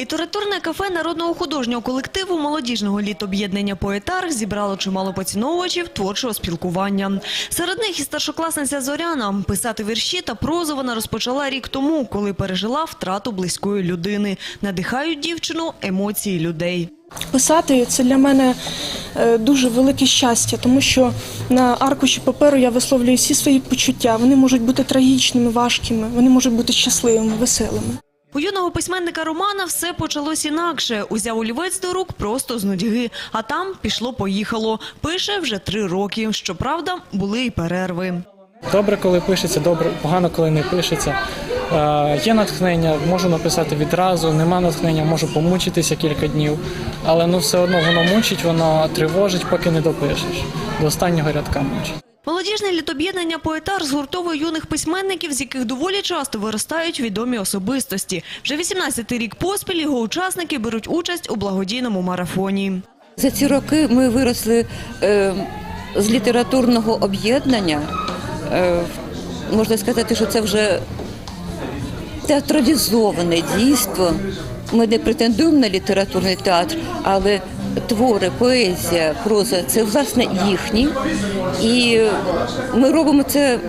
Літературне кафе народного художнього колективу молодіжного літоб'єднання «Поетар» зібрало чимало поціновувачів творчого спілкування. Серед них і старшокласниця Зоряна. Писати вірші та прозу вона розпочала рік тому, коли пережила втрату близької людини. Надихають дівчину емоції людей. Писати це для мене е, дуже велике щастя, тому що на аркуші паперу я висловлюю всі свої почуття. Вони можуть бути трагічними, важкими, вони можуть бути щасливими, веселими. У юного письменника Романа все почалось інакше. Узяв олівець до рук просто з нудьги. А там пішло-поїхало. Пише вже три роки. Щоправда, були й перерви. Добре, коли пишеться, добре, погано, коли не пишеться. Е, є натхнення, можу написати відразу, нема натхнення, можу помучитися кілька днів, але ну все одно воно мучить, воно тривожить, поки не допишеш. До останнього рядка мучить. Молодіжне літоб'єднання «Поетар» згуртовує юних письменників, з яких доволі часто виростають відомі особистості. Вже 18-й рік поспіль його учасники беруть участь у благодійному марафоні. За ці роки ми виросли е, з літературного об'єднання. Е, можна сказати, що це вже театралізоване дійство. Ми не претендуємо на літературний театр, але твори, поезія, проза це власне їхні. І ми робимо це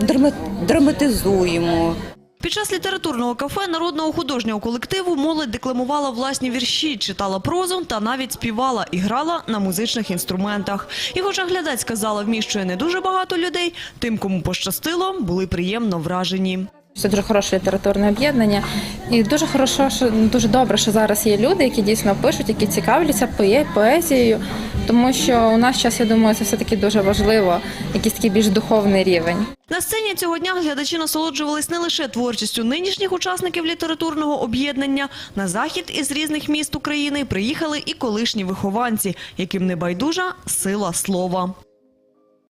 драма- драматизуємо. Під час літературного кафе народного художнього колективу молодь декламувала власні вірші, читала прозу та навіть співала і грала на музичних інструментах. І хоча глядач сказала, вміщує не дуже багато людей, тим, кому пощастило, були приємно вражені. Це дуже хороше літературне об'єднання, і дуже хорошо, що дуже добре, що зараз є люди, які дійсно пишуть, які цікавляться поезією, тому що у нас час, я думаю, це все таки дуже важливо, якийсь такий більш духовний рівень. На сцені цього дня глядачі насолоджувались не лише творчістю нинішніх учасників літературного об'єднання. На захід із різних міст України приїхали і колишні вихованці, яким не байдужа сила слова.